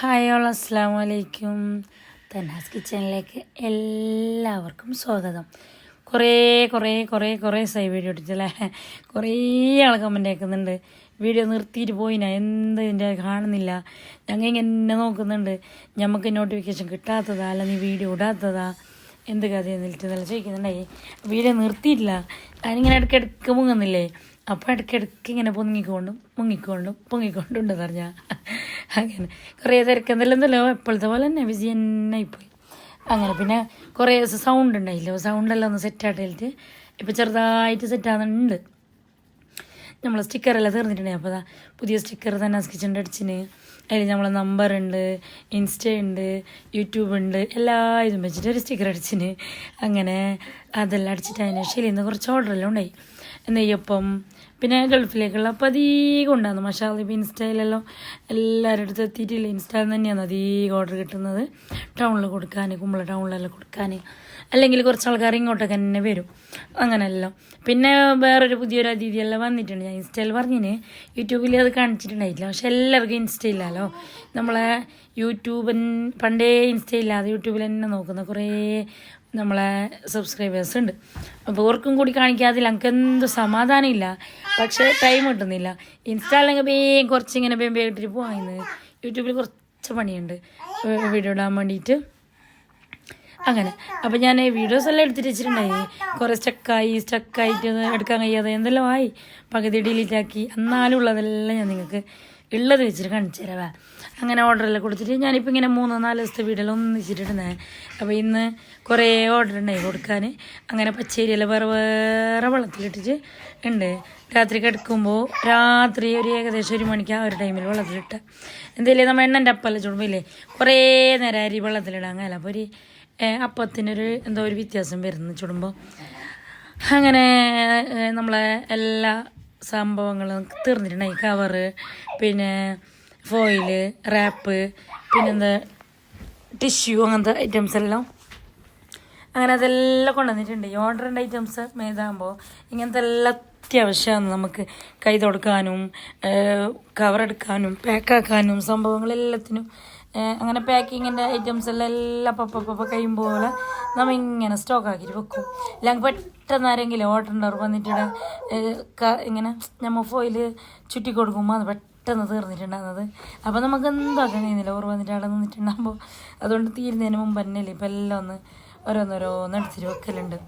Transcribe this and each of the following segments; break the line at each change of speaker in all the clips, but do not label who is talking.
Hi all അസ്സാം വലൈക്കും തന്നാസ് കിച്ചണിലേക്ക് എല്ലാവർക്കും സ്വാഗതം. കുറേ കുറേ കുറേ കുറേ സൈ വീഡിയോ ഇട്ടിട്ടല്ലേ കുറേ ആൾ കമന്റ് ആക്കുന്നുണ്ട് വീഡിയോ നിർത്തിയിട്ട് പോയിനാ എന്ത് ഇതിന്റെ കാണുന്നില്ല. ഞങ്ങൾ ഇങ്ങനെ നോക്കുന്നുണ്ട്. ഞമ്മക്ക് നോട്ടിഫിക്കേഷൻ കിട്ടാത്തതാ അല്ല നീ വീഡിയോ ഇടാത്തതാ? എന്ത് കഥയെന്ന് നല്ല ചോദിക്കുന്നുണ്ടായി. വീഡിയോ നിർത്തിയിട്ടില്ല. ഞാനിങ്ങനെ ഇടയ്ക്ക് മുങ്ങുന്നില്ലേ? അപ്പോൾ ഇടയ്ക്കിടയ്ക്ക് ഇങ്ങനെ പൊങ്ങിക്കൊണ്ടും മുങ്ങിക്കൊണ്ടും ഉണ്ട് പറഞ്ഞ. അങ്ങനെ. കുറേ തിരക്കെന്തല്ലോ എപ്പോഴത്തെ പോലെ തന്നെ ബിസി തന്നെ ആയിപ്പോയി. അങ്ങനെ പിന്നെ കുറേ ദിവസം സൗണ്ട് ഉണ്ടായില്ല. സൗണ്ടെല്ലാം ഒന്ന് സെറ്റായിട്ട് ഇപ്പോൾ ചെറുതായിട്ട് സെറ്റാകുന്നുണ്ട് നമ്മൾ സ്റ്റിക്കറെല്ലാം തീർന്നിട്ടുണ്ടായി. അപ്പോൾ അതാ പുതിയ സ്റ്റിക്കർ തന്നെ കിച്ചന്റെ അടിച്ചിന്. അതിൽ നമ്മളെ നമ്പർ ഉണ്ട് ഇൻസ്റ്റ ഉണ്ട് യൂട്യൂബ് ഉണ്ട് എല്ലാ ഇതും വെച്ചിട്ട് ഒരു സ്റ്റിക്കർ അടിച്ചിന്. അങ്ങനെ അതെല്ലാം അടിച്ചിട്ട് അതിന് ശരി ഇന്ന് കുറച്ച് ഓർഡറെല്ലാം ഉണ്ടായി. നെയ്യപ്പം പിന്നെ ഗൾഫിലേക്കുള്ള അപ്പം അധികം ഉണ്ടായിരുന്നു മഷാല ഇപ്പം ഇൻസ്റ്റയിലെല്ലാം എല്ലാവരുടെ അടുത്ത് എത്തിയിട്ടില്ല. ഇൻസ്റ്റയിൽ തന്നെയാണ് അധികം ഓർഡർ കിട്ടുന്നത്. ടൗണിൽ കൊടുക്കാൻ കുമ്പള ടൗണിലെല്ലാം കൊടുക്കാൻ അല്ലെങ്കിൽ കുറച്ച് ആൾക്കാർ ഇങ്ങോട്ടൊക്കെ തന്നെ വരും. അങ്ങനെയെല്ലാം. പിന്നെ വേറൊരു പുതിയൊരു അതിഥിയെല്ലാം വന്നിട്ടുണ്ട്. ഞാൻ ഇൻസ്റ്റയിൽ പറഞ്ഞിന്. യൂട്യൂബിൽ അത് കാണിച്ചിട്ടുണ്ടായിട്ടില്ല. പക്ഷെ എല്ലാവർക്കും ഇൻസ്റ്റ ഇല്ലല്ലോ നമ്മളെ യൂട്യൂബൻ പണ്ടേ ഇൻസ്റ്റ ഇല്ലാതെ യൂട്യൂബിൽ തന്നെ നോക്കുന്ന കുറേ നമ്മളെ സബ്സ്ക്രൈബേഴ്സ് ഉണ്ട്. അപ്പോൾ ഓർക്കും കൂടി കാണിക്കാതില്ല നമുക്ക് എന്ത് സമാധാനമില്ല. പക്ഷേ ടൈം കിട്ടുന്നില്ല. ഇൻസ്റ്റാളിലൊക്കെ വേഗം കുറച്ചിങ്ങനെ വേഗം വേഗം ഇട്ടിട്ട് പോവാന്ന് യൂട്യൂബിൽ കുറച്ച് പണിയുണ്ട്. വീഡിയോ ഇടാൻ വേണ്ടിയിട്ട് അങ്ങനെ. അപ്പം ഞാൻ വീഡിയോസ് എല്ലാം എടുത്തിട്ട് വെച്ചിട്ടുണ്ടായി. കുറേ സ്റ്റക്കായി സ്റ്റക്കായിട്ട് എടുക്കാൻ കഴിയാതെ എന്തെല്ലാം ആയി. പകുതി ഡിലീറ്റ് ആക്കി. എന്നാലും ഉള്ളതെല്ലാം ഞാൻ നിങ്ങൾക്ക് ഉള്ളത് വെച്ചിട്ട് കാണിച്ചു തരാവേ അങ്ങനെ ഓർഡറെല്ലാം കൊടുത്തിട്ട് ഞാനിപ്പോൾ ഇങ്ങനെ മൂന്നോ നാല് ദിവസത്തെ വീടെല്ലാം ഒന്നിച്ചിട്ടുണ്ടേ അപ്പോൾ ഇന്ന് കുറേ ഓർഡർ ഉണ്ടായി കൊടുക്കാൻ അങ്ങനെ പച്ചരിയെല്ലാം വേറെ വേറെ വെള്ളത്തിലിട്ടിട്ട് ഉണ്ട് രാത്രി കിടക്കുമ്പോൾ രാത്രി ഒരു ഏകദേശം ഒരു മണിക്ക് ആ ഒരു ടൈമിൽ വെള്ളത്തിലിട്ട. എന്തെങ്കിലും നമ്മൾ എണ്ണന്റെ അപ്പമെല്ലാം ചുടുമ്പില്ലേ കുറേ നേരം അരി വെള്ളത്തിലിടാൻ അങ്ങനെ അപ്പോൾ ഒരു അപ്പത്തിനൊരു എന്തോ ഒരു വ്യത്യാസം വരുന്നു ചുടുമ്പോൾ അങ്ങനെ നമ്മളെ എല്ലാ സംഭവങ്ങളും തീർന്നിട്ടുണ്ടായി. കവറ് പിന്നെ ഫോയിൽ റാപ്പ് പിന്നെന്താ ടിഷ്യൂ അങ്ങനത്തെ ഐറ്റംസ് എല്ലാം. അങ്ങനെ അതെല്ലാം കൊണ്ടുവന്നിട്ടുണ്ട്. ഈ ഓർഡറിന്റെ ഐറ്റംസ് മേതാകുമ്പോൾ ഇങ്ങനത്തെ എല്ലാം അത്യാവശ്യമാണ് നമുക്ക് കൈ തുടക്കാനും കവറെടുക്കാനും പാക്കാക്കാനും സംഭവങ്ങളെല്ലാത്തിനും അങ്ങനെ പാക്കിങ്ങിന്റെ ഐറ്റംസ് എല്ലാം എല്ലാം പപ്പ കഴിയുമ്പോൾ നമ്മൾ ഇങ്ങനെ സ്റ്റോക്ക് ആക്കിയിട്ട് വെക്കും. ഇല്ലെങ്കിൽ പെട്ടെന്ന് ആരെങ്കിലും ഓർഡർ ഉണ്ടാവും വന്നിട്ട് ഇങ്ങനെ നമ്മൾ ഫോയിൽ ചുറ്റി കൊടുക്കുമ്പോൾ അത് തീർന്നിട്ടുണ്ടാകുന്നത് അപ്പോൾ നമുക്ക് എന്താക്കാൻ കഴിയുന്നില്ല. ഓർ വന്നിട്ട് അവിടെ നിന്നിട്ടുണ്ടാകുമ്പോൾ അതുകൊണ്ട് തീരുന്നതിന് മുമ്പ് തന്നെയല്ലേ ഇപ്പം എല്ലാം ഒന്ന് ഓരോന്നോരോന്ന് അടിച്ചിട്ട് വെക്കലുണ്ട്.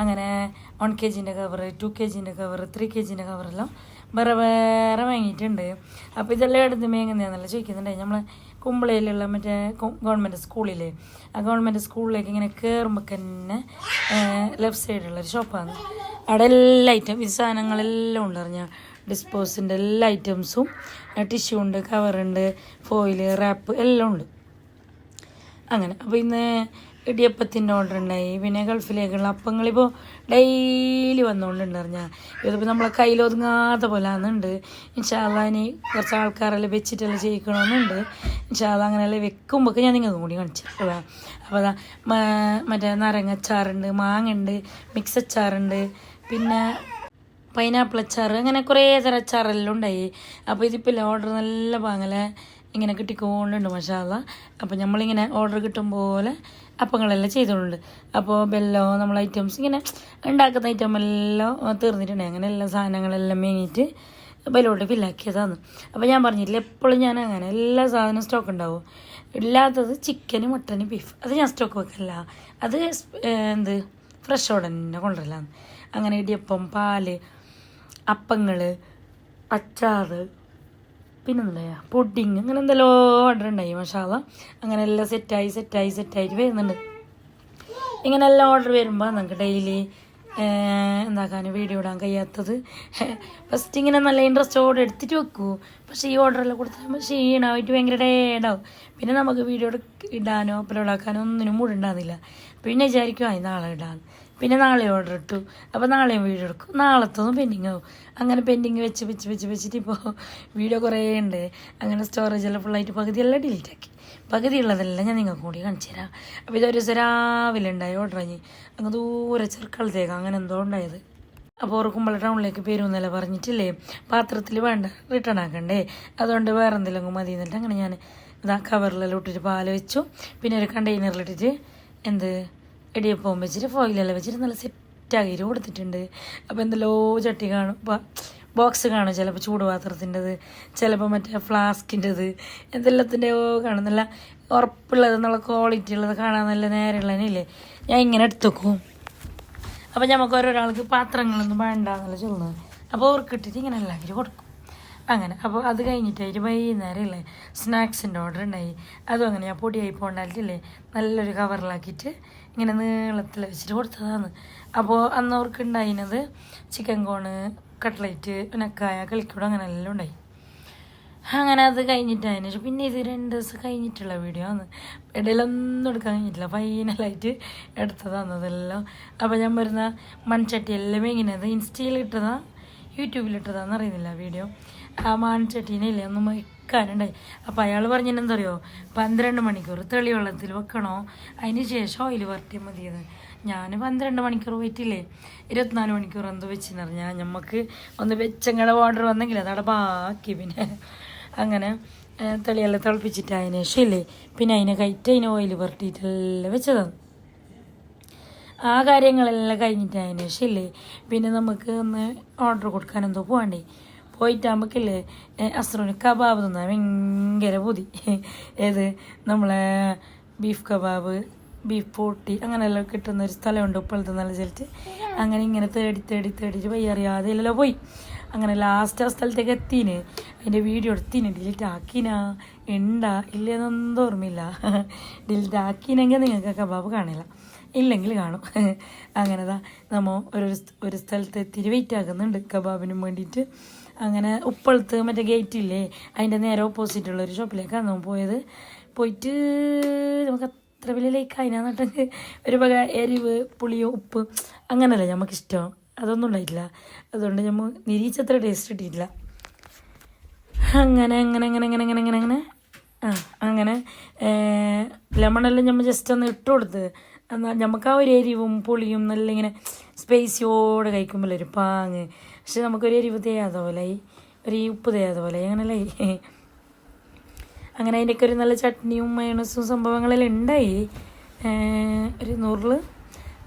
അങ്ങനെ വൺ കെ ജിന്റെ കവർ ടു കെ ജിന്റെ കവർ ത്രീ കെ ജിന്റെ കവറെല്ലാം വേറെ വേറെ വാങ്ങിയിട്ടുണ്ട് അപ്പോൾ ഇതെല്ലാം എടുത്ത് മേങ്ങുന്നതെന്നല്ല ചോദിക്കുന്നുണ്ടായി നമ്മളെ കുമ്പളയിലുള്ള മറ്റേ ഗവൺമെന്റ് സ്കൂളിലെ ആ ഗവൺമെന്റ് സ്കൂളിലേക്ക് ഇങ്ങനെ കയറുമ്പോൾ തന്നെ ലെഫ്റ്റ് സൈഡിലുള്ളൊരു ഷോപ്പാണ് അവിടെ എല്ലാ ഐറ്റം ഈ സാധനങ്ങളെല്ലാം ഉണ്ട് അറിഞ്ഞാൽ ഡിസ്പോസിന്റെ എല്ലാ ഐറ്റംസും ടിഷ്യൂ ഉണ്ട് കവറുണ്ട് ഫോയിൽ റാപ്പ് എല്ലാം ഉണ്ട്. അങ്ങനെ അപ്പോൾ ഇന്ന് ഇടിയപ്പത്തിന്റെ ഓർഡർ ഉണ്ടായി. പിന്നെ ഗൾഫിലേക്കുള്ള അപ്പങ്ങളിപ്പോൾ ഡെയിലി വന്നുകൊണ്ടുണ്ട് അറിഞ്ഞാൽ ഇതിപ്പോൾ നമ്മളെ കയ്യിലൊതുങ്ങാത്ത പോലെ ആണെന്നുണ്ട് ഇൻഷാല്ല ഇനി കുറച്ച് ആൾക്കാരെല്ലാം വെച്ചിട്ടെല്ലാം ചെയ്യിക്കണമെന്നുണ്ട്. ഇൻഷാല്ല അങ്ങനെയെല്ലാം വെക്കുമ്പോൾ ഞാൻ നിങ്ങൾക്ക് കൂടി കാണിച്ചിട്ടുള്ള അപ്പോൾ അതാ മറ്റേ നരങ്ങച്ചാറുണ്ട് മാങ്ങ ഉണ്ട് മിക്സ് അച്ചാറുണ്ട് പിന്നെ പൈനാപ്പിൾ അച്ചാർ അങ്ങനെ കുറേ തരം അച്ചാറെല്ലാം ഉണ്ടായി. അപ്പോൾ ഇതിപ്പോൾ ഓർഡർ നല്ല പാങ്ങൽ ഇങ്ങനെ കിട്ടിക്കൊണ്ടുണ്ട് മഷാല അപ്പോൾ നമ്മളിങ്ങനെ ഓർഡർ കിട്ടും പോലെ അപ്പങ്ങളെല്ലാം ചെയ്തോളുണ്ട് അപ്പോൾ ബെല്ലോ നമ്മൾ ഐറ്റംസ് ഇങ്ങനെ ഉണ്ടാക്കുന്ന ഐറ്റം എല്ലാം തീർന്നിട്ടുണ്ട്. അങ്ങനെ എല്ലാ സാധനങ്ങളെല്ലാം മേങ്ങിയിട്ട് ബലോട്ട് ഫില്ലാക്കിയതാണ് അപ്പോൾ ഞാൻ പറഞ്ഞില്ല എപ്പോഴും ഞാൻ അങ്ങനെ എല്ലാ സാധനവും സ്റ്റോക്ക് ഉണ്ടാവും. ഇല്ലാത്തത് ചിക്കന് മട്ടന് ബീഫ് അത് ഞാൻ സ്റ്റോക്ക് വെക്കല്ല അത് എന്ത് ഫ്രഷ് തന്നെ കൊണ്ടുവരലാണ്. അങ്ങനെ ഇടിയപ്പം പാൽ അപ്പങ്ങൾ അച്ചാറ് പിന്നെന്താ? പുഡിങ് അങ്ങനെ എന്തെല്ലോ ഓർഡർ ഉണ്ടായി മഷാല അങ്ങനെ എല്ലാം സെറ്റായി സെറ്റായി സെറ്റായിട്ട് വരുന്നുണ്ട്. ഇങ്ങനെ എല്ലാം ഓർഡർ വരുമ്പോൾ നമുക്ക് ഡെയിലി എന്താക്കാൻ വീഡിയോ ഇടാൻ കഴിയാത്തത്. ഫസ്റ്റ് ഇങ്ങനെ നല്ല ഇൻട്രസ്റ്റോടെ എടുത്തിട്ട് വെക്കൂ. പക്ഷേ ഈ ഓർഡറെല്ലാം കൊടുത്താൽ ക്ഷീണമായിട്ട് ഭയങ്കര ഡേഡാവും പിന്നെ നമുക്ക് വീഡിയോ ഇടാനോ അപ്ലോഡ് ഒന്നിനും മൂടുണ്ടാകുന്നില്ല പിന്നെ വിചാരിക്കും അതിന് നാളെ ഇടാൻ പിന്നെ നാളെ ഓർഡർ ഇട്ടു. അപ്പോൾ നാളെയും വീഡിയോ എടുക്കും. നാളത്തൊന്നും പെൻഡിങ് ആവും. അങ്ങനെ പെൻഡിങ് വെച്ച് വെച്ച് വെച്ച് വെച്ചിട്ട് ഇപ്പോൾ വീഡിയോ കുറേ ഉണ്ട്. അങ്ങനെ സ്റ്റോറേജ് എല്ലാം ഫുള്ളായിട്ട് പകുതിയെല്ലാം ഡിലീറ്റ് ആക്കി. പകുതിയുള്ളതെല്ലാം ഞാൻ നിങ്ങൾക്ക് കൂടി കാണിച്ചു തരാം. അപ്പോൾ ഇതൊരു ദിവസം രാവിലെ ഉണ്ടായി ഓർഡർ കഴിഞ്ഞ് അങ്ങ് ദൂരെ ചെറുക്കളത്തേക്ക് അങ്ങനെ എന്തോ ഉണ്ടായത്. അപ്പോൾ ഓർക്കുമ്പോൾ ടൗണിലേക്ക് വരുമെന്നല്ല പറഞ്ഞിട്ടില്ലേ? പാത്രത്തിൽ വേണ്ട റിട്ടേൺ ആക്കണ്ടേ? അതുകൊണ്ട് വേറെ എന്തെങ്കിലും മതി എന്നിട്ട് അങ്ങനെ ഞാൻ ഇതാ കവറിലെല്ലാം ഇട്ടിട്ട് പാൽ വെച്ചു. പിന്നെ ഒരു കണ്ടെയ്നറിലിട്ടിട്ട് എന്ത്? ഇടിയപ്പം വെച്ചിട്ട് ഫോയിലെല്ലാം വെച്ചിട്ട് നല്ല സെറ്റാക്കിയിട്ട് കൊടുത്തിട്ടുണ്ട്. അപ്പോൾ എന്തെല്ലോ ചട്ടി കാണും. ബോക്സ് കാണും ചിലപ്പോൾ ചൂടുപാത്രത്തിന്റെത് ചിലപ്പോൾ മറ്റേ ഫ്ലാസ്കിന്റെത് എന്തെല്ലാത്തിന്റെയോ കാണും. നല്ല ഉറപ്പുള്ളത് നല്ല ക്വാളിറ്റി ഉള്ളത് കാണാൻ നല്ല നേരെയുള്ളതിനില്ലേ ഞാൻ ഇങ്ങനെ എടുത്തുക്കും. അപ്പം അപ്പോൾ നമുക്ക് ഓരോരാൾക്ക് പാത്രങ്ങളൊന്നും വേണ്ടെന്നല്ല ചൊല്ലുന്നത്. അപ്പോൾ ഓർക്കിട്ടിട്ട് ഇങ്ങനെ എല്ലാവരും കൊടുക്കും. അങ്ങനെ. അപ്പോൾ അത് കഴിഞ്ഞിട്ട് കഴിഞ്ഞിട്ടായിട്ട് വൈകുന്നേരം ഇല്ലേ സ്നാക്സിന്റെ ഓർഡർ ഉണ്ടായി. അതും അങ്ങനെ ഞാൻ പൊടിയായി പോകണ്ടായിട്ടില്ലേ? നല്ലൊരു കവറിലാക്കിയിട്ട് ഇങ്ങനെ നീളത്തിൽ വെച്ചിട്ട് കൊടുത്തതാണ്. അപ്പോൾ അന്ന് അവർക്ക് ഉണ്ടായിരുന്നത് ചിക്കൻ കോണ് കട്ട്ലൈറ്റ് ഉനക്കായ കളിക്കൂടെ അങ്ങനെ എല്ലാം ഉണ്ടായി. അങ്ങനെ അത് കഴിഞ്ഞിട്ടായതിനു ശേഷം പിന്നെ ഇത് രണ്ട് ദിവസം കഴിഞ്ഞിട്ടുള്ള വീഡിയോ ആണ്. ഇടയിലൊന്നും എടുക്കാൻ കഴിഞ്ഞിട്ടില്ല. ഫൈനലായിട്ട് എടുത്തതാണ് അതെല്ലാം. അപ്പോൾ ഞാൻ വരുന്ന മൺചട്ടി എല്ലാം ഇങ്ങനെ അത് ഇൻസ്റ്റയിൽ ഇട്ടതാ. യൂട്യൂബിൽ ഇട്ടതാന്ന് അറിയുന്നില്ല വീഡിയോ ആ മാണിച്ചട്ടീനെ ഇല്ലേ ഒന്ന് വെക്കാനുണ്ടായി അപ്പോൾ അയാൾ പറഞ്ഞെന്താ അറിയോ പന്ത്രണ്ട് മണിക്കൂർ തെളി വെള്ളത്തിൽ വെക്കണോ? അതിന് ശേഷം ഓയിൽ വരട്ടിയാൽ മതിയെന്ന്. ഞാൻ പന്ത്രണ്ട് മണിക്കൂർ പോയിട്ടില്ലേ ഇരുപത്തിനാല് മണിക്കൂർ എന്തോ വെച്ചെന്ന് പറഞ്ഞാൽ നമുക്ക് ഒന്ന് വെച്ചങ്ങടെ ഓർഡർ വന്നെങ്കിൽ അതവിടെ ബാക്കി പിന്നെ. അങ്ങനെ തെളിയെല്ലാം തിളപ്പിച്ചിട്ട് അതിന് ശേഷം ഇല്ലേ? പിന്നെ അതിനെ കയറ്റി അതിന് ഓയിൽ പുരട്ടിയിട്ടെല്ലാം വെച്ചതാണ് ആ കാര്യങ്ങളെല്ലാം കഴിഞ്ഞിട്ട് അതിന് പിന്നെ നമുക്ക് ഒന്ന് ഓർഡർ കൊടുക്കാൻ എന്തോ പോകണ്ടേ പോയിട്ടാകുമ്പോഴേക്കില്ലേ അസ്രോന് കബാബ് തിന്നാൻ ഭയങ്കര പൊതി. ഏത്? നമ്മളെ ബീഫ് കബാബ് ബീഫ് പൊട്ടി അങ്ങനെയെല്ലാം കിട്ടുന്ന ഒരു സ്ഥലമുണ്ട് ഇപ്പോഴത്തെ നല്ല സ്ഥലത്ത്. അങ്ങനെ ഇങ്ങനെ തേടി തേടി തേടിയിട്ട് വയ്യറിയാതെ എല്ലാം പോയി. അങ്ങനെ ലാസ്റ്റ് ആ സ്ഥലത്തേക്ക് എത്തിന്. അതിന്റെ വീഡിയോ എടുത്തിന്. ഡിലീറ്റ് ആക്കിനാ? ഉണ്ടാ ഇല്ലെന്നൊന്നും ഓർമ്മയില്ല. ഡിലീറ്റ് ആക്കിനെങ്കിൽ നിങ്ങൾക്ക് കബാബ് കാണില്ല ഇല്ലെങ്കിൽ കാണും. അങ്ങനെതാ നമ്മ ഒരു ഒരു സ്ഥലത്ത് തിരുവൈറ്റാക്കുന്നുണ്ട് കബാബിനും വേണ്ടിയിട്ട്. അങ്ങനെ ഉപ്പളത്ത് മറ്റേ ഗേറ്റ് ഇല്ലേ അതിന്റെ നേരെ ഓപ്പോസിറ്റ് ഒരു ഷോപ്പിലേക്കാണ് നമ്മൾ പോയത്. പോയിട്ട് നമുക്ക് അത്ര വലിയ ലൈക്ക് അതിനാന്നിട്ടെങ്കിൽ ഒരു വക എരിവ് പുളി ഉപ്പ് അങ്ങനല്ലേ നമുക്കിഷ്ടം അതൊന്നും ഉണ്ടായിട്ടില്ല. അതുകൊണ്ട് നമ്മൾ നിരീച്ചത്ര ടേസ്റ്റ് കിട്ടിയിട്ടില്ല അങ്ങനെ അങ്ങനെ അങ്ങനെ അങ്ങനെ അങ്ങനെ അങ്ങനെ അങ്ങനെ. ആ അങ്ങനെ ലെമണെല്ലാം നമ്മൾ ജസ്റ്റ് ഒന്ന് ഇട്ട് കൊടുത്ത്. എന്നാൽ നമുക്ക് ആ ഒരു എരിവും പുളിയും നല്ല ഇങ്ങനെ സ്പേസിയോടെ കഴിക്കുമ്പോൾ ഒരു പാങ്ങ്. പക്ഷെ നമുക്കൊരു എരിവ് തേയാതെ പോലെ ഒരു ഉപ്പ് തേയാതെ പോലെ അങ്ങനെയല്ലേ അങ്ങനെ അതിന്റെയൊക്കെ ഒരു നല്ല ചട്നിയും മയണസും സംഭവങ്ങളെല്ലാം ഉണ്ടായി. ഒരു നൂറിൽ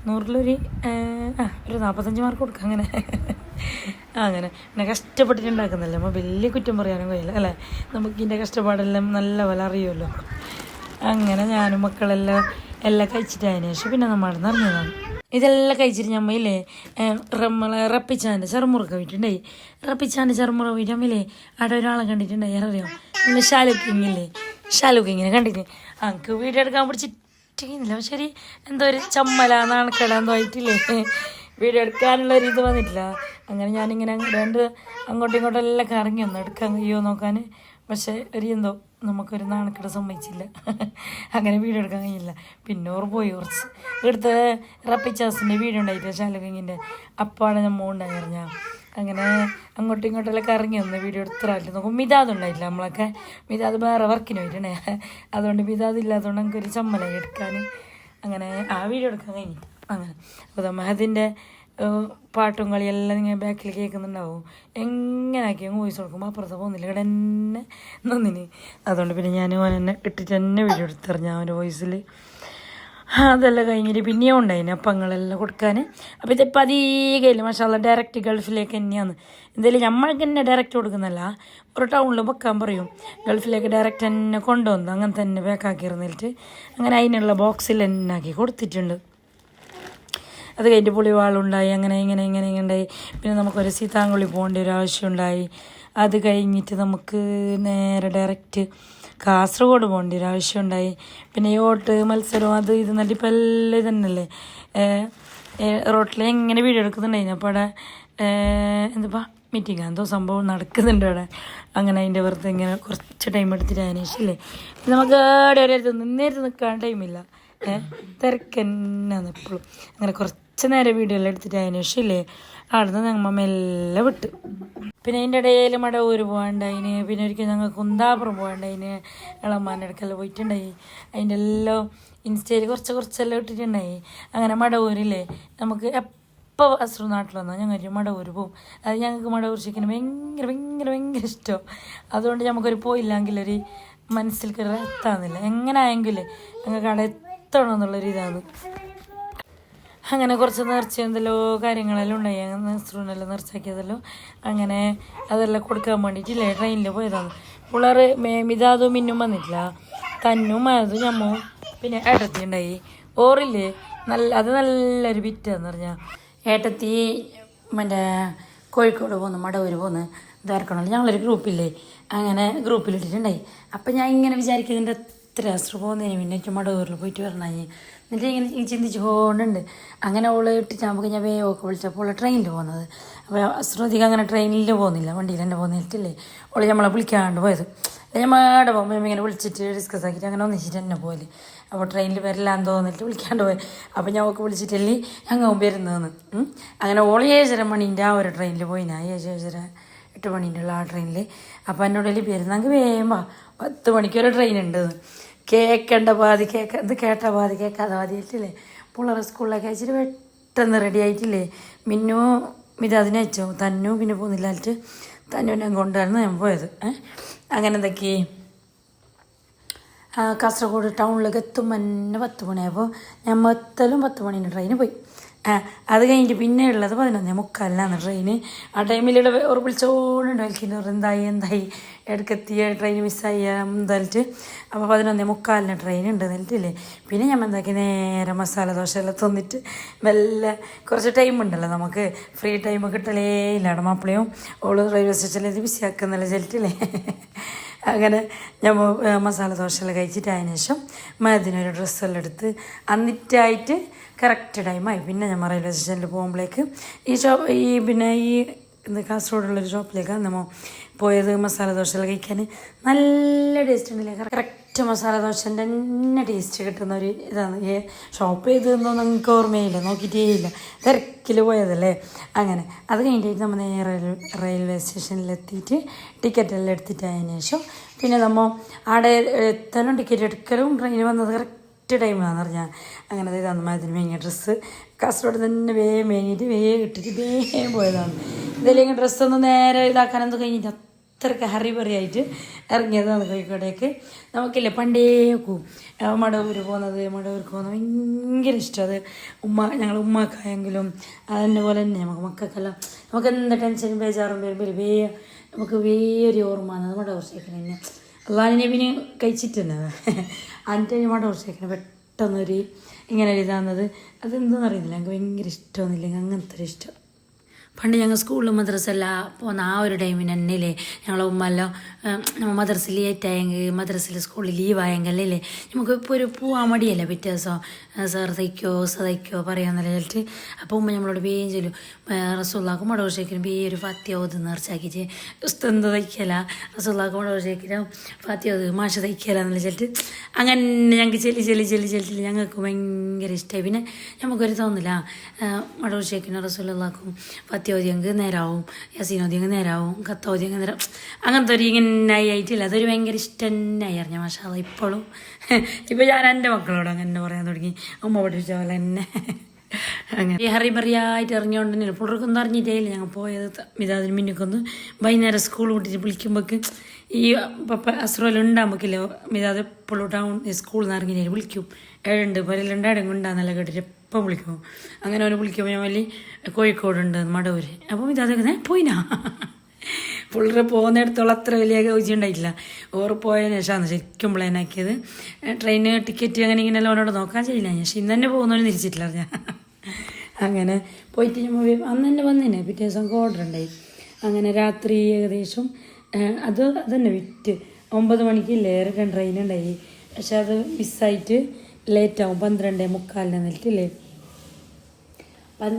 നൂറിലൊരു ആ ഒരു നാൽപ്പത്തഞ്ച് മാർക്ക് കൊടുക്കാം അങ്ങനെ. അങ്ങനെ. പിന്നെ കഷ്ടപ്പെട്ടിട്ടുണ്ടാക്കുന്നില്ല അപ്പോൾ വലിയ കുറ്റം പറയാനും കഴിയില്ല അല്ലേ? നമുക്ക് കഷ്ടപ്പാടെല്ലാം നല്ല പോലെ അറിയുമല്ലോ. അങ്ങനെ ഞാനും മക്കളെല്ലാം എല്ലാം കഴിച്ചിട്ട് അതിന് ശേഷം പിന്നെ നമ്മൾ ഇറങ്ങിയതാണ്. ഇതെല്ലാം കഴിച്ചിട്ട് ഞമ്മയില്ലേ നമ്മളെ റപ്പിച്ചാന്റെ ചെറുമുറുക്ക വീട്ടുണ്ടായി റപ്പിച്ചാന്റെ ചെറുമുറ വീട്ട് അമ്മയില്ലേ അവിടെ ഒരാളെ കണ്ടിട്ടുണ്ടായി അറിയാം? പിന്നെ ഷാലുക്കിങ്ങില്ലേ ഷാലുക്കിങ്ങിനെ കണ്ടിട്ട്. അങ്ങക്ക് വീഡിയോ എടുക്കാൻ പിടിച്ചിട്ടില്ല ശരി എന്തോ ഒരു ചമ്മല നാണക്കട എന്തോ ആയിട്ടില്ലേ. വീഡിയോ എടുക്കാനുള്ള ഒരു ഇത് വന്നിട്ടില്ല. അങ്ങനെ ഞാനിങ്ങനെ രണ്ട് അങ്ങോട്ടും ഇങ്ങോട്ടും എല്ലാം കറങ്ങി ഒന്ന് എടുക്കാൻ കഴിയുമോ നോക്കാൻ. പക്ഷേ ഒരു എന്തോ നമുക്കൊരു നാണക്കെട സമ്മതിച്ചില്ല. അങ്ങനെ വീഡിയോ എടുക്കാൻ കഴിയില്ല. പിന്നെ ഓർ പോയി കുറച്ച്. എടുത്ത് റപ്പിച്ചാസിന്റെ വീഡിയോ ഉണ്ടായിട്ട് ശാലകിങ്ങിന്റെ അപ്പാണ് ഞാൻ ഉണ്ടായി അങ്ങനെ അങ്ങോട്ടും ഇങ്ങോട്ടെല്ലാം കറങ്ങി വന്ന് വീഡിയോ എടുത്തിട്ട് നോക്കും മിതാദ് ഉണ്ടായില്ല നമ്മളൊക്കെ. മിതാദ് വേറെ വർക്കിന് വരണേ അതുകൊണ്ട് മിതാദ് ഇല്ലാത്തതുകൊണ്ട് നമുക്കൊരു ചമ്മലായി എടുക്കാൻ. അങ്ങനെ ആ വീഡിയോ എടുക്കാൻ കഴിഞ്ഞിട്ട് അങ്ങനെ. അപ്പോൾ മഹദിന്റെ പാട്ടും കളിയെല്ലാം ഇങ്ങനെ ബാക്കിൽ കേൾക്കുന്നുണ്ടാവും. എങ്ങനെ ആക്കി അങ്ങ് വോയിസ് കൊടുക്കും അപ്പുറത്ത് പോകുന്നില്ല ഇവിടെ തന്നെ നന്ദിന് അതുകൊണ്ട് പിന്നെ ഞാൻ ഓൻ എന്നെ ഇട്ടിട്ട് തന്നെ വീഡിയോ എടുത്തെറിഞ്ഞ അവന്റെ വോയിസിൽ അതെല്ലാം കഴിഞ്ഞിട്ട് പിന്നെയും ഉണ്ടായിന് അപ്പങ്ങളെല്ലാം കൊടുക്കാൻ അപ്പോൾ ഇതിപ്പോൾ അധികമില്ല മഷാല ഡയറക്റ്റ് ഗൾഫിലേക്ക് തന്നെയാണ്. എന്തായാലും നമ്മൾക്ക് തന്നെ ഡയറക്റ്റ് കൊടുക്കുന്നല്ല ഒരു ടൗണിൽ വെക്കാൻ പറയും. ഗൾഫിലേക്ക് ഡയറക്റ്റ് തന്നെ കൊണ്ടുവന്നു അങ്ങനെ തന്നെ പാക്കാക്കി ഇരുന്നിട്ട് അങ്ങനെ അതിനുള്ള ബോക്സിൽ തന്നെ ആക്കി കൊടുത്തിട്ടുണ്ട്. അത് കഴിഞ്ഞിട്ട് പുളിവാളുണ്ടായി അങ്ങനെ ഇങ്ങനെ ഇങ്ങനെ ഇങ്ങനെ ഉണ്ടായി. പിന്നെ നമുക്കൊരു സീതാങ്കുളി പോകേണ്ട ഒരു ആവശ്യമുണ്ടായി. അത് കഴിഞ്ഞിട്ട് നമുക്ക് നേരെ ഡയറക്റ്റ് കാസർഗോഡ് പോകേണ്ട ഒരു ആവശ്യമുണ്ടായി. പിന്നെ ഈ ഓട്ട് മത്സരം അത് ഇത് നല്ല ഇപ്പം എല്ലാം തന്നെയല്ലേ റോട്ടിൽ എങ്ങനെ വീഡിയോ എടുക്കുന്നുണ്ടായിരുന്നു? അപ്പോൾ അവിടെ എന്താ മീറ്റിംഗ് എന്തോ സംഭവം നടക്കുന്നുണ്ട് അവിടെ. അങ്ങനെ അതിന്റെ വെറുതെ ഇങ്ങനെ കുറച്ച് ടൈം എടുത്തിട്ട് അതിന് ശേഷമില്ലേ നമുക്ക് ആടെ ഒരു നിന്നേറ്റ് നിൽക്കാൻ ടൈമില്ല ഏഹ് തിരക്കന്നാണ് എപ്പോഴും. അങ്ങനെ കുറച്ച് നേരം വീഡിയോ എടുത്തിട്ട് അതിന് ശേഷമില്ലേ അവിടുന്ന് ഞങ്ങൾ മെല്ലെ വിട്ടു. പിന്നെ അതിന്റെ ഇടയിൽ ഊര് പോകാണ്ടായിന് പിന്നെ ഒരിക്കൽ ഞങ്ങൾ കുന്താപുറം പോകാണ്ടായിന് ഇളമാന്റെ അടുക്കെല്ലാം പോയിട്ടുണ്ടായി. അതിന്റെ എല്ലാം ഇൻസ്റ്റയിൽ കുറച്ച് കുറച്ചെല്ലാം ഇട്ടിട്ടുണ്ടായി. അങ്ങനെ മടവൂരില്ലേ നമുക്ക് എപ്പോൾ അസുർ നാട്ടിൽ വന്നാൽ ഞങ്ങൾ മടവൂർ പോവും. അത് ഞങ്ങൾക്ക് മടവൂർ ചിക്കൻ ഭയങ്കര ഭയങ്കര ഭയങ്കര ഇഷ്ടം. അതുകൊണ്ട് നമുക്കൊരു പോയില്ലെങ്കിൽ ഒരു മനസ്സിൽ കയറി എത്താന്നില്ല. എങ്ങനെ ആയെങ്കിലേ ഞങ്ങൾക്ക് അവിടെ എത്തണം എന്നുള്ളൊരു ഇതാണ് അങ്ങനെ കുറച്ച് നേർച്ച എന്തെല്ലോ കാര്യങ്ങളെല്ലാം ഉണ്ടായി. അങ്ങനെ നെസ്റൂനെല്ലാം നേർച്ചയാക്കിയതല്ലോ അങ്ങനെ അതെല്ലാം കൊടുക്കാൻ വേണ്ടിയിട്ടില്ലേ ട്രെയിനിൽ പോയതാണ്. പിള്ളേർ മേമിതാതും മിന്നും വന്നിട്ടില്ല. തന്നും അതും ഞമ്മും പിന്നെ ഏട്ടത്തി ഉണ്ടായി. ഓറില്ലേ? നല്ല അത് നല്ലൊരു വിറ്റാന്ന് പറഞ്ഞാൽ ഏട്ടത്തി മറ്റേ കോഴിക്കോട് പോന്ന് മടവൂർ പോന്ന് ഇതാർക്കണമല്ലോ ഞങ്ങളൊരു ഗ്രൂപ്പില്ലേ? അങ്ങനെ ഗ്രൂപ്പിലിട്ടിട്ടുണ്ടായി. അപ്പം ഞാൻ ഇങ്ങനെ വിചാരിക്കുന്നതിന്റെ എത്ര അസ്ത്ര പോകുന്നതിന് പിന്നെ മടവൂരിൽ പോയിട്ട് വരണേ എന്നിട്ട് ഇങ്ങനെ ഈ ചിന്തിച്ച് പോകുന്നുണ്ട് അങ്ങനെ ഓൾ ഇട്ടിട്ട് നമുക്ക് ഞാൻ വേഗമൊക്കെ വിളിച്ചപ്പോൾ ഓൾ ട്രെയിനിൽ പോകുന്നത് അപ്പോൾ ശ്രുതിക്ക് അങ്ങനെ ട്രെയിനിൽ പോകുന്നില്ല വണ്ടിയിൽ തന്നെ പോകുന്നില്ലേ ഓൾ നമ്മളെ വിളിക്കാണ്ട് പോയത്. ഞമ്മടെ പോകുമ്പോൾ ഇങ്ങനെ വിളിച്ചിട്ട് ഡിസ്കസ് ആക്കിയിട്ട് അങ്ങനെ ഒന്നിച്ചിട്ട് തന്നെ പോലെ. അപ്പോൾ ട്രെയിനിൽ വരില്ലാന്ന് തോന്നിട്ട് വിളിക്കാണ്ട് പോയി അപ്പോൾ ഞാൻ ഒക്കെ വിളിച്ചിട്ടല്ലേ ഞങ്ങൾ വരുന്നതെന്ന്. അങ്ങനെ ഓൾ ഏഴര മണീന്റെ ആ ഒരു ട്രെയിനിൽ പോയി ഞാൻ ഏഴര എട്ട് മണീന്റെ ഉള്ള ആ ട്രെയിനിൽ അപ്പോൾ എന്നോട് വലിയ പെരുന്നാൾക്ക് വേഗം വാ പത്ത് മണിക്കൊരു ട്രെയിൻ ഉണ്ട്. കേൾക്കേണ്ട പാതി കേൾക്ക ഇത് കേട്ട പാതി കേൾക്കാതെ പാതി ആയിട്ടില്ലേ പിള്ളേരെ സ്കൂളിലേക്ക് അയച്ചിട്ട് പെട്ടെന്ന് റെഡി ആയിട്ടില്ലേ? മിന്നു അതിനെ അയച്ചോ? തന്നു പിന്നെ പോകുന്നില്ലായിട്ട് തന്നുവിനെ കൊണ്ടായിരുന്നു ഞാൻ പോയത്. അങ്ങനെ എന്തൊക്കെ കാസർഗോഡ് ടൗണിലേക്ക് എത്തുമ്പോൾ തന്നെ പത്ത് മണിയായപ്പോൾ ഞാൻ മൊത്തലും പത്ത് മണീന്റെ ട്രെയിന് പോയി. അത് കഴിഞ്ഞിട്ട് പിന്നെ ഉള്ളത് പതിനൊന്നേ മുക്കാലിനാണ് ട്രെയിന് ആ ടൈമിലൂടെ ഒരു വിളിച്ചോണ്ട് വലിക്കുന്ന എന്തായി എന്തായി? ഇടയ്ക്കെത്തിയ ട്രെയിൻ മിസ്സായി എന്തായിട്ട് അപ്പോൾ പതിനൊന്നേ മുക്കാലിന് ട്രെയിൻ ഉണ്ട് എന്നിട്ടില്ലേ? പിന്നെ ഞാൻ എന്താക്കി നേരെ മസാല ദോശ എല്ലാം തന്നിട്ട് മെല്ലെ കുറച്ച് ടൈം ഉണ്ടല്ലോ നമുക്ക്. ഫ്രീ ടൈം കിട്ടലേ ഇല്ല. അവിടെ മാപ്പിളയും ഓൾ റെയിൽവേ സ്റ്റേഷനിൽ ബിസിയാക്കുന്നില്ല ചെല്ലിട്ടില്ലേ അങ്ങനെ ഞാൻ മസാല ദോശയെല്ലാം കഴിച്ചിട്ട് അതിന് ശേഷം മരത്തിനൊരു ഡ്രസ്സെല്ലാം എടുത്ത് എന്നിട്ടായിട്ട് കറക്റ്റ് ടൈമായി പിന്നെ ഞാൻ റെയിൽവേ സ്റ്റേഷനിൽ പോകുമ്പോഴേക്ക് ഈ ഷോപ്പ് ഈ പിന്നെ ഈ ഇന്ന് കാസർഗോഡുള്ളൊരു ഷോപ്പിലേക്കാണ് നമ്മൾ പോയത് മസാല ദോശയെല്ലാം കഴിക്കാൻ. നല്ല ടേസ്റ്റ് ഉണ്ടല്ലേ? കറക്റ്റ് മസാല ദോശന്റെ തന്നെ ടേസ്റ്റ് കിട്ടുന്ന ഒരു ഇതാണ്. ഏ ഷോപ്പ് ചെയ്തതെന്നോ നിങ്ങൾക്ക് ഓർമ്മയില്ല. നോക്കിയിട്ടേ ഇല്ല. തിരക്കിൽ പോയതല്ലേ? അങ്ങനെ. അത് കഴിഞ്ഞിട്ട് നമ്മൾ നേരെ റെയിൽവേ സ്റ്റേഷനിലെത്തിയിട്ട് ടിക്കറ്റ് എല്ലാം എടുത്തിട്ട് അതിന് ശേഷം പിന്നെ നമ്മൾ അവിടെ എത്തലും ടിക്കറ്റ് എടുക്കലും ട്രെയിൻ വന്നത് കറക്റ്റ് ടൈമാണെന്ന് പറഞ്ഞാൽ അങ്ങനെ അതായത് അതിന് മേങ്ങിയ ഡ്രസ്സ് കാസർഗോഡ് തന്നെ വേഗം മേങ്ങിയിട്ട് വേഗം ഇട്ടിട്ട് വേഗം പോയതാണ്. ഇതില്ലെങ്കിൽ ഡ്രസ്സൊന്നും നേരെ ഇതാക്കാനൊന്നും കഴിഞ്ഞിട്ട് അത്രയ്ക്ക് ഹറിപറിയായിട്ട് ഇറങ്ങിയതാണ് കോഴിക്കോടേക്ക്. നമുക്കില്ലേ പണ്ടേ പോവും മടവൂർ പോകുന്നത് മടവൂർക്ക് പോകുന്നത് ഭയങ്കര ഇഷ്ടം. അത് ഉമ്മ ഞങ്ങൾ ഉമ്മക്കായെങ്കിലും അതിന്റെ പോലെ തന്നെ നമുക്ക് മക്കൾക്കെല്ലാം നമുക്ക് എന്ത് ടെൻഷനും ബേജാറും വരുമ്പോൾ വേ നമുക്ക് വേറെ ഓർമ്മ വന്നത് മടവൂർ ശേഖരൻ തന്നെ. അള്ളാഹിനെ പിന്നെ കഴിച്ചിട്ടുണ്ട് അതിന്റെ മടവൂർ ശേഖരൻ പെട്ടെന്നൊരു ഇങ്ങനെ ഒരു ഇതാകുന്നത് അതെന്താണെന്ന് അറിയുന്നില്ല. എനിക്ക് ഭയങ്കര ഇഷ്ടമൊന്നുമില്ലെങ്കിൽ അങ്ങനത്തെ ഒരു ഇഷ്ടം. പണ്ട് ഞങ്ങൾ സ്കൂളിൽ മദ്രസല്ല പോകുന്ന ആ ഒരു ടൈമിന് തന്നെയല്ലേ ഞങ്ങളെ ഉമ്മല്ലോ നമ്മൾ മദ്രസ ലേറ്റായെങ്കിൽ മദ്രസയിൽ സ്കൂളിൽ ലീവായെങ്കിൽ അല്ലേ നമുക്ക് ഇപ്പോൾ ഒരു പോവാൻ മടിയല്ലേ പിറ്റേ ദിവസം സാർ തയ്ക്കോ സതയ്ക്കോ തയ്ക്കോ പറയാമെന്നല്ല ചെല്ലിട്ട് അപ്പോൾ ഉമ്മ നമ്മളോട് വേഗം ചൊല്ലും റസൂള്ളാക്കും മടവശേഖരും ബേ ഒരു ഫാത്തിയ ഓത് നേർച്ചാക്കിയിട്ട് ഉസ്ത എന്ത് തയ്ക്കല? റസൂള്ളാക്കും മടവശേഖരം ഫാത്തിയ ഓത് മാഷ തയ്ക്കല എന്നല്ല ചെല്ലിട്ട് അങ്ങനെ ഞങ്ങൾക്ക് ചെല്ലി ചെല്ലി ചെല്ലി ചെല്ലി ഞങ്ങൾക്ക് ഭയങ്കര ഇഷ്ടമായി പിന്നെ നമുക്കൊരു തോന്നില്ല മടവശേഖരനും റസൂള്ളാക്കും ഫത്തിയോദ്യങ്ങൾക്ക് നേരാവും യസീനോദ്യങ്ങൾക്ക് നേരാവും കത്തോദ്യങ്ങൾക്ക് നേരം അങ്ങനത്തെ ഒരു ഇങ്ങനെ ആയിട്ടില്ല. അതൊരു ഭയങ്കര ഇഷ്ടം തന്നെ അറിഞ്ഞ മാഷാ ഇപ്പോഴും ഇപ്പോൾ ഞാൻ എന്റെ മക്കളോട് അങ്ങനെ പറയാൻ തുടങ്ങി. ഉമ്മ പഠിപ്പിച്ച പോലെ തന്നെ. അങ്ങനെ. ഈ ഹറിബറിയായിട്ട് ഇറങ്ങിയോണ്ട് തന്നെ പുള്ളർക്കൊന്നും അറിഞ്ഞിട്ടേ ഇല്ല. ഞങ്ങൾ പോയത് മിതാദിന് മിന്നിക്കൊന്ന് വൈകുന്നേരം സ്കൂൾ വിട്ടിട്ട് വിളിക്കുമ്പോൾക്ക് ഈ പപ്പ അസ്രോലുണ്ടാകുമ്പോക്കില്ല മിതാദ് എപ്പോഴും ടൗൺ സ്കൂളിൽ നിന്ന് ഇറങ്ങിയിട്ട് വിളിക്കും. ഏഴുണ്ട് പൊരലുണ്ട് ഉണ്ടാകും ഉണ്ടാകുന്നല്ല കേട്ടിട്ട്. എപ്പം വിളിക്കും. അങ്ങനെ അവർ വിളിക്കുമ്പോൾ ഞാൻ വലിയ കോഴിക്കോടുണ്ട് മടവൂര്. അപ്പം മിതാദൊക്കെ പോയിനാ. പുള്ളറ് പോകുന്നിടത്തോളം അത്ര വലിയ ഗൗജി ഉണ്ടായിട്ടില്ല. ഓർ പോയതിനു ശേഷമാണ് ശരിക്കും പ്ലാനാക്കിയത് ട്രെയിന് ടിക്കറ്റ് അങ്ങനെ ഇങ്ങനെ അവനോട് നോക്കാൻ ചെയ്യില്ല ഞാൻ. ഇന്ന് തന്നെ പോകുന്നവന് തിരിച്ചിട്ടില്ല ഞാൻ അങ്ങനെ പോയിട്ട് ഞാൻ അന്ന് തന്നെ വന്നിനെ. പിറ്റേ ദിവസം ഓർഡർ ഉണ്ടായി. അങ്ങനെ രാത്രി ഏകദേശം അത് അതന്നെ വിറ്റ്. ഒമ്പത് മണിക്ക് ലേറെ ട്രെയിൻ ഉണ്ടായി. പക്ഷെ അത് മിസ്സായിട്ട് ലേറ്റാവും. പന്ത്രണ്ട് മുക്കാലിന് എന്നിട്ടില്ലേ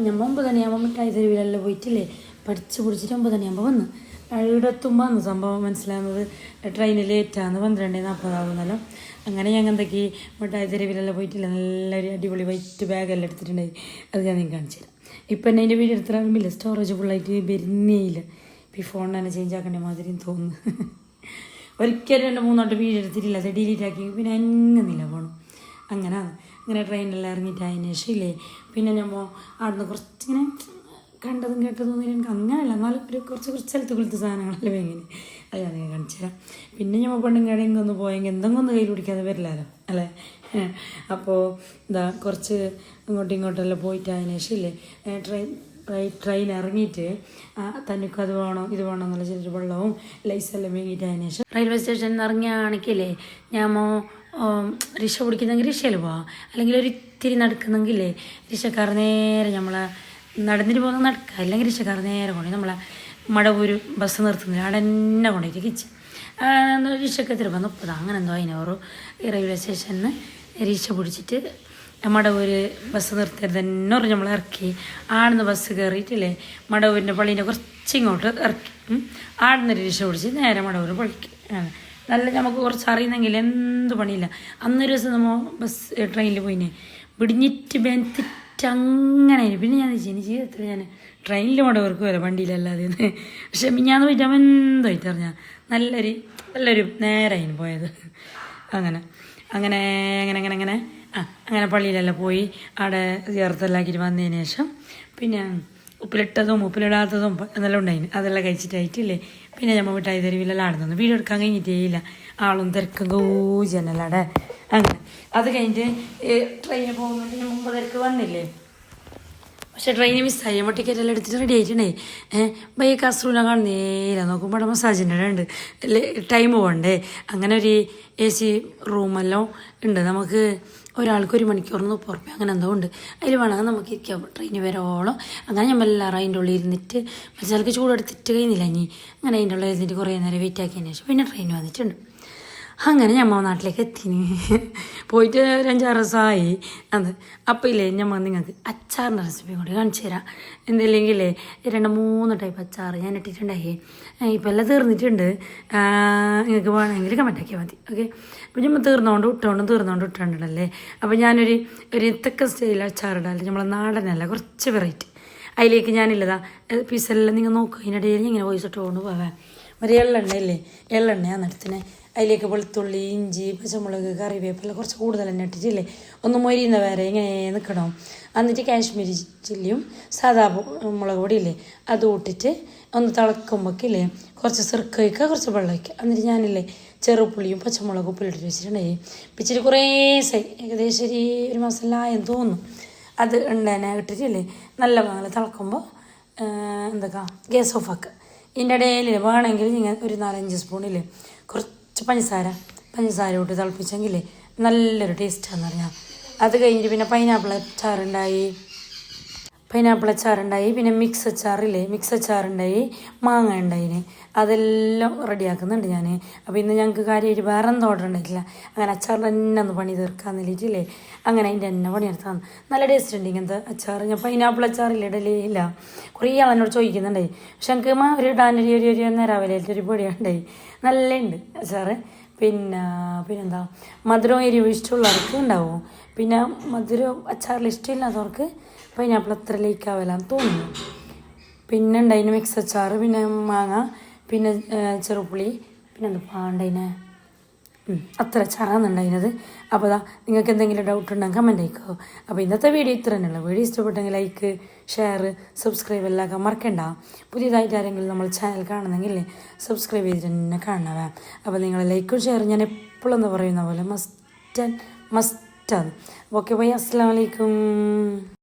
ഞമ്മ ഒമ്പത് മണിയാകുമ്പോൾ മിഠായി തെരുവിലെല്ലാം പോയിട്ടില്ലേ? പഠിച്ച് പിടിച്ചിട്ട് ഒമ്പത് മണിയാകുമ്പോൾ വന്ന്. ഇവിടെ എത്തുമ്പോൾ വന്ന്. സംഭവം മനസ്സിലാകുന്നത് ട്രെയിൻ ലേറ്റാന്ന് പന്ത്രണ്ട് നാൽപ്പതാവുന്നല്ലോ അങ്ങനെ ഞങ്ങൾ എന്തൊക്കെ മിഠായി തെരുവിലെല്ലാം പോയിട്ടില്ല? നല്ലൊരു അടിപൊളി വൈറ്റ് ബാഗെല്ലാം എടുത്തിട്ടുണ്ടായി. അത് ഞാൻ നിങ്ങൾക്ക് കാണിച്ചു തരാം. ഇപ്പം എന്നെ എന്റെ വീട് എടുത്തിട്ടാകുമ്പോൾ സ്റ്റോറേജ് ഫുള്ളായിട്ട് വരുന്നേയില്ല. ഇപ്പം ഈ ഫോൺ തന്നെ ചേഞ്ച് ആക്കേണ്ട മാതിരി തോന്നുന്നു. ഒരിക്കലും രണ്ട് മൂന്നോട്ട് വീട് എടുത്തിട്ടില്ല. അത് ഡിലീറ്റ് ആക്കി. പിന്നെ അങ്ങനില്ല പോകണം അങ്ങനെ അങ്ങനെ ട്രെയിനിലെല്ലാം ഇറങ്ങിയിട്ട് അതിന് ശേഷം ഇല്ലേ പിന്നെ ഞാൻ അവിടുന്ന് കുറച്ചിങ്ങനെ കണ്ടതും കേട്ടതും എനിക്ക് അങ്ങനെയല്ല. എന്നാലും ഒരു കുറച്ച് കുറച്ച് സ്ഥലത്ത് കൊടുത്ത സാധനങ്ങളല്ലേ എങ്ങനെ അത് ഞാൻ കാണിച്ചു തരാം. പിന്നെ പെണ്ണും കടയെങ്കിൽ ഒന്ന് പോയെങ്കിൽ എന്തെങ്കിലും ഒന്ന് കയ്യിൽ പിടിക്കാതെ വരില്ലല്ലോ അല്ലേ? അപ്പോൾ ഇതാ കുറച്ച് അങ്ങോട്ടും ഇങ്ങോട്ടെല്ലാം പോയിട്ട് അതിന് ശേഷം ഇല്ലേ ട്രെയിൻ ട്രെയിൻ ഇറങ്ങിയിട്ട് തനിക്ക് അത് വേണം ഇത് വേണം എന്നുള്ള ചെറിയ വെള്ളവും ലൈസെല്ലാം വേങ്ങിയിട്ട് അതിന് ശേഷം. റെയിൽവേ സ്റ്റേഷനിൽ നിന്ന് ഇറങ്ങിയാണെങ്കിലേ ഞാമോ റിക്ഷ പിടിക്കുന്നെങ്കിൽ റിക്ഷയിൽ പോവാം. അല്ലെങ്കിൽ ഒരു ഇത്തിരി നടക്കുന്നെങ്കിലേ റിക്ഷക്കാർ നേരെ നമ്മളെ നടന്നിട്ട് പോകുന്ന നടക്കുക അല്ലെങ്കിൽ റിക്ഷക്കാർ നേരെ കൊണ്ടു നമ്മളെ മടവൂര് ബസ് നിർത്തുന്നില്ല അവിടെ തന്നെ കൊണ്ടുപോയിട്ട് കിച്ച്. റിക്ഷക്ക് എത്ര മുപ്പത് അങ്ങനെ എന്തോ അതിനോറു റെയിൽവേ സ്റ്റേഷനിൽ നിന്ന് റിക്ഷ പിടിച്ചിട്ട് മടവൂര് ബസ് നിർത്തിയത് തന്നെ ഒരു നമ്മൾ ഇറക്കി. ആടുന്ന് ബസ് കയറിയിട്ടില്ലേ മടവൂരിന്റെ പള്ളീന്റെ കുറച്ച് ഇങ്ങോട്ട് ഇറക്കി ആടുന്നൊരു രക്ഷ പിടിച്ച് നേരെ മടവൂർ പള്ളിക്ക്. നല്ല നമുക്ക് കുറച്ച് അറിയുന്നെങ്കിൽ എന്ത് പണിയില്ല. അന്നൊരു ദിവസം നമ്മൾ ബസ് ട്രെയിനിൽ പോയിന്. വിടിഞ്ഞിട്ട് ബെന്തിട്ട് അങ്ങനെ പിന്നെ ഞാൻ ചോദിച്ചു ജീവിതത്തിൽ ഞാൻ ട്രെയിനിൽ കൂടെ വർക്ക് വരാം വണ്ടിയിലല്ലാതെ. പക്ഷെ ഞാൻ പോയിട്ട് അവൻ അറിഞ്ഞാൽ നല്ലൊരു നല്ലൊരു നേരായിന് പോയത്. അങ്ങനെ അങ്ങനെ അങ്ങനെ അങ്ങനെ അങ്ങനെ. ആ അങ്ങനെ പള്ളിയിലെല്ലാം പോയി. അവിടെ ചേർത്തെല്ലാക്കിയിട്ട് വന്നതിന് ശേഷം. പിന്നെ ഉപ്പിലിട്ടതും ഉപ്പിലിടാത്തതും എന്നെല്ലാം ഉണ്ടായിന്. അതെല്ലാം കഴിച്ചിട്ടായിട്ടില്ലേ. പിന്നെ നമ്മൾ മിഠായി തെരുവിലെല്ലാം ആടുന്നു വീഡിയോ എടുക്കാൻ കഴിഞ്ഞിട്ടേ ഇല്ല. ആളും തിരക്കും ഗോജനല്ലാടെ അങ്ങനെ. അത് കഴിഞ്ഞിട്ട് ട്രെയിനിൽ പോകുന്നതിന് മുമ്പ് തിരക്ക് വന്നില്ലേ? പക്ഷെ ട്രെയിൻ മിസ്സായി നമ്മൾ ടിക്കറ്റ് എല്ലാം എടുത്തിട്ട് റെഡി ആയിട്ടുണ്ടേ. ഏഹ് ബൈ കാസർഗോഡ് കാണുന്നേല നോക്കുമ്പോൾ അവിടെ മസാജിന്റെ ഉണ്ട്. ടൈം പോകണ്ടേ അങ്ങനെ ഒരു എ സി റൂമെല്ലാം ഉണ്ട്. നമുക്ക് ഒരാൾക്ക് ഒരു മണിക്കൂർ മുപ്പത് റുപ്യ അങ്ങനെ എന്തോ ഉണ്ട്. അതിൽ വേണമെങ്കിൽ നമുക്ക് ഇരിക്കാം. ട്രെയിൻ വരോളം. അങ്ങനെ ഞാൻ എല്ലാവരും അതിന്റെ ഉള്ളിൽ ഇരുന്നിട്ട് മറ്റേ ചൂടെടുത്തിട്ട് കഴിഞ്ഞില്ല ഇനി. അങ്ങനെ അതിന്റെ ഉള്ളിൽ ഇരുന്നിട്ട് കുറേ നേരം വെയിറ്റ് ആക്കിയതിന് ശേഷം പിന്നെ ട്രെയിൻ വന്നിട്ടുണ്ട്. അങ്ങനെ ഞമ്മ നാട്ടിലേക്ക് എത്തിന് പോയിട്ട് ഒരു അഞ്ചാറ് ദിവസമായി അത് അപ്പോൾ ഇല്ലേ ഞമ്മ നിങ്ങൾക്ക് അച്ചാറിന്റെ റെസിപ്പി കൂടി കാണിച്ചു തരാം. എന്തില്ലെങ്കിലേ രണ്ട് മൂന്ന് ടൈപ്പ് അച്ചാർ ഞാൻ ഇട്ടിട്ടുണ്ടായി ഇപ്പം എല്ലാം തീർന്നിട്ടുണ്ട്. നിങ്ങൾക്ക് വേണമെങ്കിൽ കമന്റ് ആക്കിയാൽ മതി. ഓക്കെ അപ്പോൾ ഞമ്മ തീർന്നുകൊണ്ട് ഇട്ടുകൊണ്ടും തീർന്നുകൊണ്ട് ഇട്ടുകൊണ്ടല്ലേ അപ്പോൾ ഞാനൊരു ഒരു തെക്ക സ്റ്റൈൽ അച്ചാറിടാല്ലേ നമ്മളെ നാടനല്ല കുറച്ച് വെറൈറ്റി അതിലേക്ക് ഞാനില്ലതാ പീസെല്ലാം നിങ്ങൾ നോക്കുക അതിനിടയിൽ ഇങ്ങനെ വോയിസ് ഇട്ടുകൊണ്ട് പോവാം. ഒരു എള്ളെണ്ണ ഇല്ലേ എള്ളെണ്ണയാണ് ആ നടത്തിന് അതിലേക്ക് വെളുത്തുള്ളി ഇഞ്ചി പച്ചമുളക് കറിവേപ്പില കുറച്ച് കൂടുതൽ തന്നെ ഇട്ടിട്ടില്ലേ? ഒന്ന് മൊരിയുന്ന വരെ ഇങ്ങനെ നിൽക്കണം എന്നിട്ട് കാശ്മീരി ചില്ലിയും പു- മുളക് പൊടി ഇല്ലേ അതും ഇട്ടിട്ട് ഒന്ന് തിളക്കുമ്പോഴേക്കില്ലേ കുറച്ച് ചെറുക്ക വയ്ക്കുക കുറച്ച് വെള്ളം വയ്ക്കുക എന്നിട്ട് ഞാനില്ലേ ചെറുപുളിയും പച്ചമുളകും ഉപ്പിലിട്ട് വെച്ചിട്ടുണ്ടായി പിച്ചിട്ട് കുറേ സൈ ഏകദേശം ഒരു ഒരു മാസമെല്ലാം തോന്നുന്നു. അത് ഉണ്ടേനെ ഇട്ടിട്ടില്ലേ നല്ല പാങ്ങൽ തിളക്കുമ്പോൾ എന്തൊക്കെ ഗ്യാസ് ഓഫ് ആക്കുക ഇതിന്റെ ഇടയിൽ വേണമെങ്കിൽ നിങ്ങൾ ഒരു നാലഞ്ച് സ്പൂണിൽ കുറച്ച് പഞ്ചസാര പഞ്ചസാര ഇട്ട് തിളപ്പിച്ചെങ്കിൽ നല്ലൊരു ടേസ്റ്റാന്ന് പറഞ്ഞാൽ അത് കഴിഞ്ഞിട്ട് പിന്നെ പൈനാപ്പിൾ അച്ചാറുണ്ടായി. പൈനാപ്പിൾ അച്ചാറുണ്ടായി പിന്നെ മിക്സ് അച്ചാറില്ലേ മിക്സ് അച്ചാറുണ്ടായി മാങ്ങ ഉണ്ടായിന്. അതെല്ലാം റെഡിയാക്കുന്നുണ്ട് ഞാൻ അപ്പോൾ ഇന്ന് ഞങ്ങൾക്ക് കാര്യമായിട്ട് വേറെ എന്തോ ഓർഡർ ഉണ്ടായിട്ടില്ല. അങ്ങനെ അച്ചാർ തന്നെ ഒന്ന് പണി തീർക്കാൻ നിലയിട്ടില്ലേ അങ്ങനെ അതിന്റെ തന്നെ പണിയെടുത്താണ് നല്ല ടേസ്റ്റ് ഉണ്ട് ഇങ്ങനത്തെ അച്ചാർ ഞാൻ പൈനാപ്പിൾ അച്ചാറില്ല ഇടലേ ഇല്ല. കുറേ ആൾ എന്നോട് ചോദിക്കുന്നുണ്ടായി. പക്ഷെ ഞങ്ങൾക്ക് ഒരു ഇടാനൊരു ഒരു ഒരു നേരാവലായിട്ട് ഒരു പൊടിയുണ്ടായി നല്ല ഉണ്ട് അച്ചാറ്. പിന്നെ പിന്നെന്താ? മധുരവും എരിവും ഇഷ്ടമുള്ളവർക്ക് ഉണ്ടാവും. പിന്നെ മധുരം അച്ചാറിൽ ഇഷ്ടമില്ലാത്തവർക്ക് പൈനാപ്പിൾ അത്ര ലയിക്കാവലാന്ന് തോന്നുന്നു. പിന്നെ ഉണ്ടായിന് മിക്സ് അച്ചാർ പിന്നെ മാങ്ങ പിന്നെ ചെറുപ്പുളി പിന്നെ എന്താ പാണ്ടതിന് അത്ര അച്ചാറാന്നുണ്ടായിരുന്നത് അപ്പോൾ അതാ നിങ്ങൾക്ക് എന്തെങ്കിലും ഡൗട്ട് ഉണ്ടെങ്കിൽ കമന്റ് അയക്കോ. അപ്പോൾ ഇന്നത്തെ വീഡിയോ ഇത്ര തന്നെയുള്ളൂ വീഡിയോ ഇഷ്ടപ്പെട്ടെങ്കിൽ ലൈക്ക് ഷെയർ സബ്സ്ക്രൈബ് എല്ലാം മറക്കണ്ട. പുതിയതായിട്ട് ആരെങ്കിലും നമ്മൾ ചാനൽ കാണുന്നെങ്കിൽ സബ്സ്ക്രൈബ് ചെയ്തിട്ട് തന്നെ കാണണവേ അപ്പോൾ നിങ്ങൾ ലൈക്കും ഷെയറും ഞാൻ എപ്പോഴും എന്ന് പറയുന്ന പോലെ മസ്റ്റ് മസ്റ്റ് ഓക്കെ ബൈ അസ്സാം വലൈക്കും